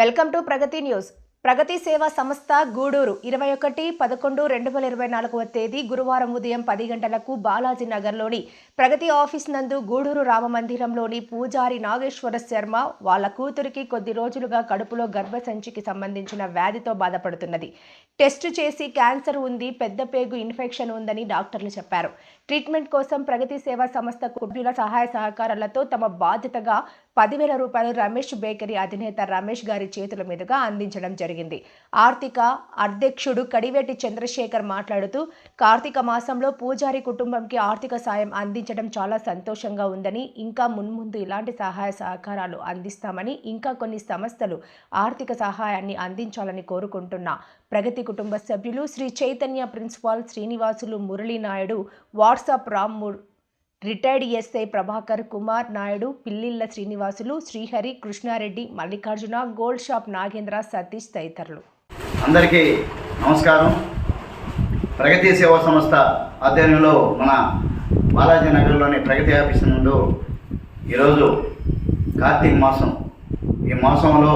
Welcome to Pragati news. Pragati Seva Samstha Gudur ఇరవై ఒకటి పదకొండు రెండు వేల ఇరవై నాలుగవ తేదీ గురువారం ఉదయం పది గంటలకు బాలాజీ నగర్లోని ప్రగతి ఆఫీస్ నందు గూడూరు రామ మందిరంలోని పూజారి నాగేశ్వర శర్మ వాళ్ళ కూతురికి కొద్ది రోజులుగా కడుపులో గర్భసంచికి సంబంధించిన వ్యాధితో బాధపడుతున్నది. టెస్ట్ చేసి క్యాన్సర్ ఉంది పెద్ద పేగు ఇన్ఫెక్షన్ ఉందని డాక్టర్లు చెప్పారు. ట్రీట్మెంట్ కోసం ప్రగతి సేవా సంస్థ కుటుంబీల సహాయ సహకారాలతో తమ బాధ్యతగా పదివేల రూపాయలు రమేష్ బేకరీ అధినేత రమేష్ గారి చేతుల మీదుగా అందించడం జరిగింది. ఆర్థిక అధ్యక్షుడు కడివేటి చంద్రశేఖర్ మాట్లాడుతూ కార్తీక మాసంలో పూజారి కుటుంబంకి ఆర్థిక సాయం అందించడం చాలా సంతోషంగా ఉందని ఇంకా మున్ముందు ఇలాంటి సహాయ సహకారాలు అందిస్తామని ఇంకా కొన్ని సంస్థలు ఆర్థిక సహాయాన్ని అందించాలని కోరుకుంటున్నా. ప్రగతి కుటుంబ సభ్యులు Shri Chaitanya principal Srinivasulu Muralinaidu WhatsApp Ram retired SI Prabhakar Kumar Naidu Pillilla Srinivasulu Srihari Krishnareddy Mallikarjuna gold shop Nagendra Satish తదితరులు. అందరికీ నమస్కారం. ప్రగతి సేవా సంస్థ ఆధ్వర్యంలో మన బాలాజీ నగర్లోని ప్రగతి ఆఫీస్ నందు ఈరోజు కార్తీక మాసం. ఈ మాసంలో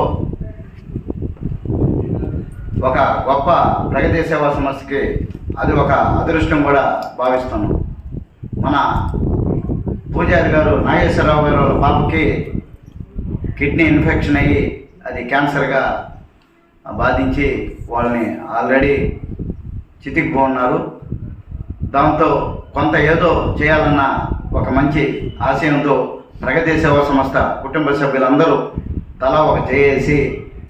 ఒక గొప్ప ప్రగతి సేవా సంస్థకి అది ఒక అదృష్టం కూడా భావిస్తున్నాం. మన పూజారి గారు నాగేశ్వరరావు గారు వాళ్ళ పాపకి కిడ్నీ ఇన్ఫెక్షన్ అయ్యి అది క్యాన్సర్గా బాధించి వాళ్ళని ఆల్రెడీ చితికిపోన్నారు. దాంతో కొంత ఏదో చేయాలన్న ఒక మంచి ఆశయంతో ప్రగతి సేవా సంస్థ కుటుంబ సభ్యులందరూ తలా ఒక చేసి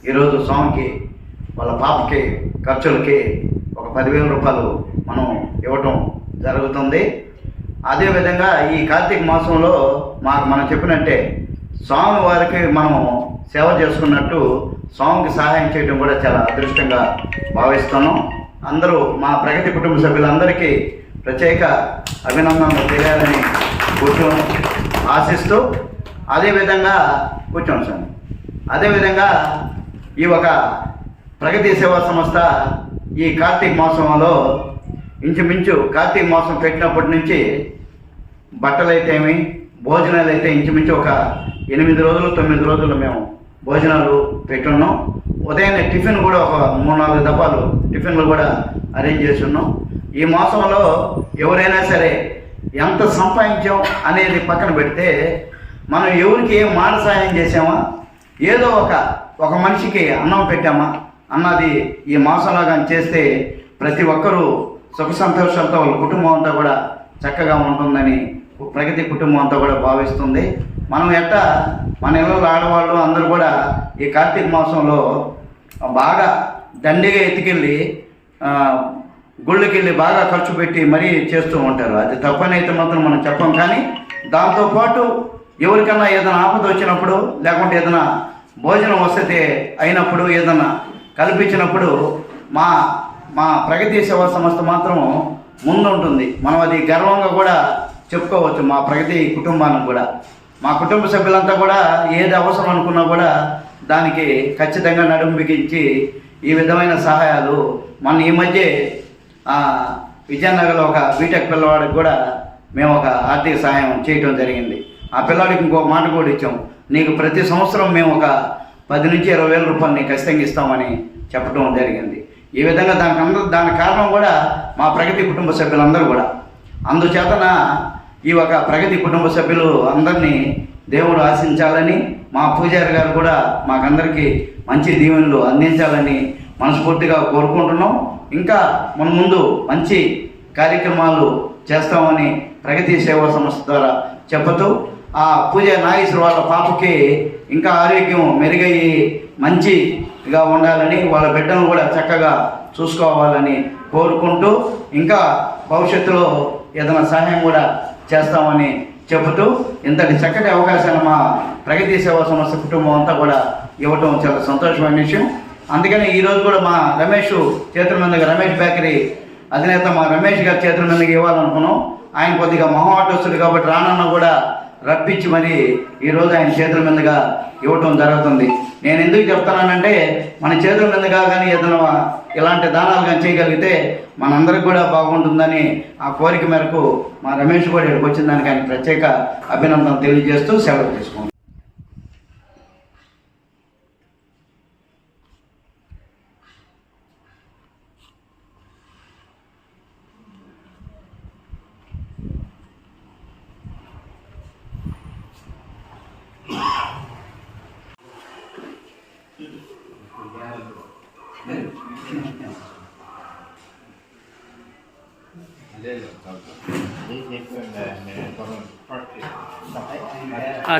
ఈరోజు స్వామికి వాళ్ళ పాపకి ఖర్చులకి ఒక పదివేల రూపాయలు మనం ఇవ్వటం జరుగుతుంది. అదేవిధంగా ఈ కార్తీక మాసంలో మాకు మనం చెప్పినట్టే స్వామి వారికి మనం సేవ చేసుకున్నట్టు స్వామికి సహాయం చేయడం కూడా చాలా అదృష్టంగా భావిస్తున్నాం. అందరూ మా ప్రగతి కుటుంబ సభ్యులందరికీ ప్రత్యేక అభినందనలు తెలియాలని కూర్చొని ఆశిస్తూ అదేవిధంగా కూర్చోండి సార్ అదేవిధంగా ఈ ఒక ప్రగతి సేవా సంస్థ ఈ కార్తీక మాసంలో ఇంచుమించు కార్తీక మాసం పెట్టినప్పటి నుంచి బట్టలైతేమి భోజనాలు అయితే ఇంచుమించు ఒక ఎనిమిది రోజులు తొమ్మిది రోజులు మేము భోజనాలు పెట్టున్నాం. ఉదయాన్నే టిఫిన్ కూడా ఒక మూడు నాలుగు దఫాలు టిఫిన్లు కూడా అరేంజ్ చేసి ఉన్నాం ఈ మాసంలో ఎవరైనా సరే ఎంత సంపాదించాం అనేది పక్కన పెడితే మనం ఎవరికి ఏం మాట సహాయం చేసామా ఏదో ఒక ఒక మనిషికి అన్నం పెట్టామా? అన్నది ఈ మాసంలో కానీ చేస్తే ప్రతి ఒక్కరూ సుఖ సంతోషాలతో వాళ్ళ కుటుంబం అంతా కూడా చక్కగా ఉంటుందని ప్రగతి కుటుంబం అంతా కూడా భావిస్తుంది. మనం ఎట్ట మన ఇళ్ళలో ఆడవాళ్ళు అందరూ కూడా ఈ కార్తీక మాసంలో బాగా దండిగా ఎత్తుకెళ్ళి గుళ్ళకి వెళ్ళి బాగా ఖర్చు పెట్టి మరీ చేస్తూ ఉంటారు. అది తప్పనైతే మాత్రం మనం చెప్పం. కానీ దాంతోపాటు ఎవరికన్నా ఏదైనా ఆపద వచ్చినప్పుడు లేకుంటే ఏదైనా భోజనం వసతి అయినప్పుడు ఏదైనా కల్పించినప్పుడు మా మా ప్రగతి సేవా సంస్థ మాత్రం ముందుంటుంది. మనం అది గర్వంగా కూడా చెప్పుకోవచ్చు మా ప్రగతి కుటుంబానికి కూడా. మా కుటుంబ సభ్యులంతా కూడా ఏది అవసరం అనుకున్నా కూడా దానికి ఖచ్చితంగా నడుము బిగించి ఈ విధమైన సహాయాలు మన ఈ మధ్య విజయనగర్లో ఒక బీటెక్ పిల్లవాడికి కూడా మేము ఒక ఆర్థిక సహాయం చేయటం జరిగింది. ఆ పిల్లవాడికి ఇంకో మాట కూడా ఇచ్చాం. నీకు ప్రతి సంవత్సరం మేము ఒక పది నుంచి ఇరవై వేల రూపాయలు నీకు ఖచ్చితంగా ఇస్తామని చెప్పడం జరిగింది. ఈ విధంగా దానికి అందరూ దాని కారణం కూడా మా ప్రగతి కుటుంబ సభ్యులందరూ కూడా. అందుచేతన ఈ ఒక ప్రగతి కుటుంబ సభ్యులు అందరినీ దేవుడు ఆశించాలని మా పూజారి గారు కూడా మాకందరికీ మంచి దీవెనలు అందించాలని మనస్ఫూర్తిగా కోరుకుంటున్నాం. ఇంకా మన ముందు మంచి కార్యక్రమాలు చేస్తామని ప్రగతి సేవా సంస్థ ద్వారా చెబుతూ ఆ పూజ నాగేశ్వర వాళ్ళ పాపకి ఇంకా ఆరోగ్యం మెరుగయ్యి మంచి గా ఉండాలని వాళ్ళ బిడ్డను కూడా చక్కగా చూసుకోవాలని కోరుకుంటూ ఇంకా భవిష్యత్తులో ఏదైనా సహాయం కూడా చేస్తామని చెబుతూ ఇంతటి చక్కటి అవకాశాలు మా ప్రగతి సేవా సంస్థ కుటుంబం అంతా కూడా ఇవ్వటం చాలా సంతోషమైన విషయం. అందుకని ఈరోజు కూడా మా రమేష్ చేతుల మీదుగా రమేష్ బేకరీ అధినేత మా రమేష్ గారి చేతుల మీదుగా ఇవ్వాలనుకున్నాం. ఆయన కొద్దిగా మొహమాటస్తుడు కాబట్టి రానన్న కూడా రప్పించి మరి ఈరోజు ఆయన చేతుల మీదుగా ఇవ్వటం జరుగుతుంది. నేను ఎందుకు చెప్తున్నానంటే మన చేతుల మీదుగా కానీ ఏదైనా ఇలాంటి దానాలు కానీ చేయగలిగితే మనందరికి కూడా బాగుంటుందని ఆ కోరిక మేరకు మా రమేష్ కూడా ఇక్కడికి వచ్చిన దానికి ఆయన ప్రత్యేక అభినందన తెలియజేస్తూ సెలవు తీసుకుంటాం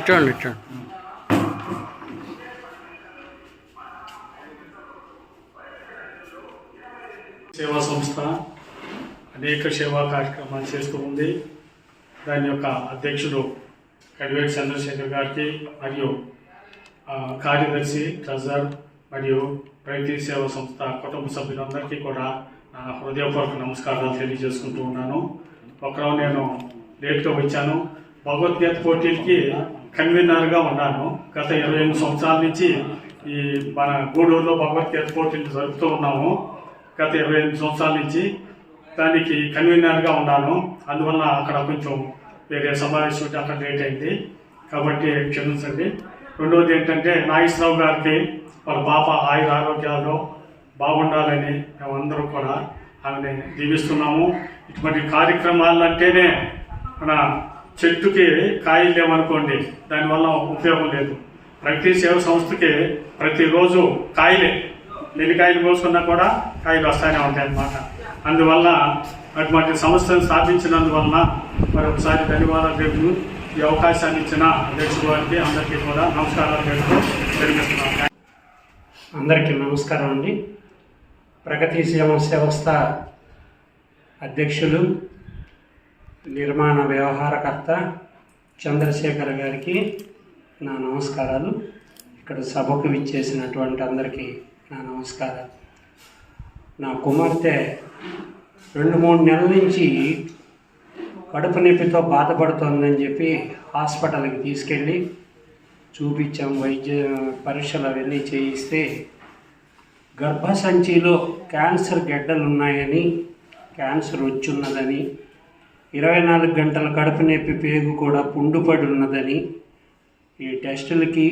చూడండి సేవా సంస్థ అనేక సేవా కార్యక్రమాలు చేస్తూ ఉంది. దాని యొక్క అధ్యక్షుడు కడివేట్ చంద్రశేఖర్ గారికి మరియు కార్యదర్శి ట్రెజర్ మరియు రైతు సేవా సంస్థ కుటుంబ సభ్యులందరికీ కూడా నా హృదయపూర్వక నమస్కారాలు తెలియజేసుకుంటూ ఉన్నాను. ఒకరో నేను లేట్గా వచ్చాను. భగవద్గీత పోటీలకి కన్వీనర్గా ఉన్నాను. గత ఇరవై ఎనిమిది సంవత్సరాల నుంచి ఈ మన గూడూరులో భగవద్గీత పోటీలు జరుపుతూ ఉన్నాము. గత ఇరవై ఎనిమిది సంవత్సరాల నుంచి దానికి కన్వీనర్గా ఉన్నాను. అందువల్ల అక్కడ కొంచెం వేరే సమావేశం అక్కడ లేట్ అయింది. కాబట్టి క్షమించండి. రెండవది ఏంటంటే నాగేశ్వరరావు గారికి వాళ్ళ పాప ఆయుర ఆరోగ్యాలు బాగుండాలని మేమందరం కూడా ఆమెని దీవిస్తున్నాము. ఇటువంటి కార్యక్రమాలు అంటేనే మన చెట్టుకి కాయలు లేవనుకోండి దానివల్ల ఉపయోగం లేదు. ప్రతి సేవ సంస్థకి ప్రతిరోజు కాయలే ఎన్ని కాయలు కోసుకున్నా కూడా కాయలు వస్తానే ఉంటాయి అన్నమాట. అందువల్ల అటువంటి సంస్థను స్థాపించినందువలన మరొకసారి ధన్యవాదాలు తెలుపు ఈ అవకాశాన్ని ఇచ్చిన అధ్యక్షుడు గారికి అందరికీ కూడా నమస్కారాలు తెలుపుతూ తెలియజేస్తున్నాను. అందరికీ నమస్కారం అండి. ప్రగతి వ్యవస్థ అధ్యక్షులు నిర్మాణ వ్యవహారకర్త చంద్రశేఖర్ గారికి నా నమస్కారాలు. ఇక్కడ సభకు విచ్చేసినటువంటి అందరికీ నా నమస్కారాలు. నా కుమార్తె రెండు మూడు నెలల నుంచి కడుపు నొప్పితో బాధపడుతోందని చెప్పి హాస్పిటల్కి తీసుకెళ్ళి చూపించాం వైద్య పరీక్షలు అవన్నీ చేయిస్తే గర్భసంచిలో క్యాన్సర్ గడ్డలు ఉన్నాయని క్యాన్సర్ వచ్చున్నదని ఇరవై నాలుగు గంటల కడుపు నొప్పి పేగు కూడా పుండుపడి ఉన్నదని ఈ టెస్టులకి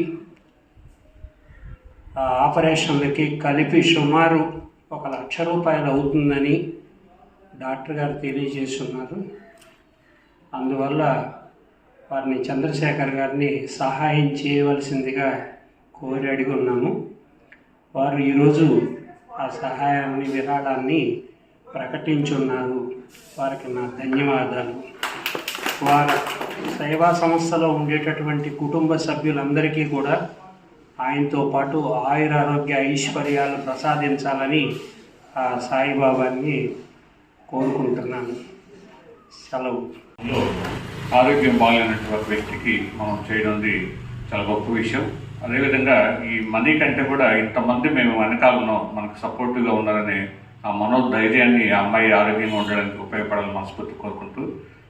ఆపరేషన్లకి కలిపి సుమారు ఒక లక్ష రూపాయలు అవుతుందని డాక్టర్ గారు తెలియజేస్తున్నారు. అందువల్ల వారిని చంద్రశేఖర్ గారిని సహాయం చేయవలసిందిగా కోరి అడిగి ఉన్నాము. వారు ఈరోజు ఆ సహాయాన్ని విరాళాన్ని ప్రకటించున్నారు. వారికి నా ధన్యవాదాలు. వారు సేవా సంస్థలో ఉండేటటువంటి కుటుంబ సభ్యులందరికీ కూడా ఆయనతో పాటు ఆయుర ఆరోగ్య ఐశ్వర్యాలు ప్రసాదించాలని ఆ సాయిబాబాని కోరుకుంటున్నాను. సెలవు ఆరోగ్యం బాగాలేనటువంటి వ్యక్తికి మనం చేయడం చాలా గొప్ప విషయం. అదేవిధంగా ఈ మనీ కంటే కూడా ఇంతమంది మేము వెనకాల ఉన్నాం. మనకు సపోర్టివ్గా ఉన్నారనే ఆ మనోధైర్యాన్ని ఆ అమ్మాయి ఆరోగ్యంగా ఉండడానికి ఉపయోగపడాలని మనస్ఫూర్తి కోరుకుంటూ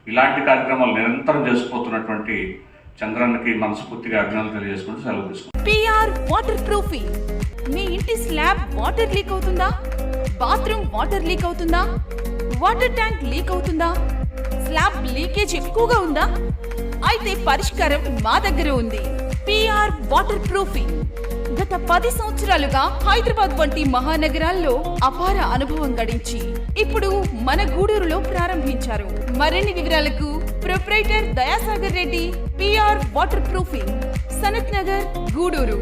ఇలాంటి కార్యక్రమాలు నిరంతరం చేసుకుపోతున్నటువంటి చంద్రన్నకి మనస్ఫూర్తిగా అభినందనలు తెలియజేసుకుంటూ సెలవు తీసుకుంటాం పిఆర్ వాటర్ ప్రూఫింగ్ మీ ఇంటి స్లాబ్ వాటర్ లీక్ అవుతుందా? బాత్రూమ్ వాటర్ లీక్ అవుతుందా? వాటర్ ట్యాంక్ లీక్ అవుతుందా? స్లాబ్ లీకేజ్ ఎక్కువగా ఉందా? అయితే పరిష్కారం మా దగ్గర ఉంది. పిఆర్ వాటర్ ప్రూఫింగ్ గత పది సంవత్సరాలుగా హైదరాబాద్ వంటి మహానగరాల్లో అపార అనుభవం గడించి ఇప్పుడు మన గూడూరులో ప్రారంభించారు. మరిన్ని వివరాలకు proprietor Dayasagar Reddy PR water proofing Sanath Nagar Gudur.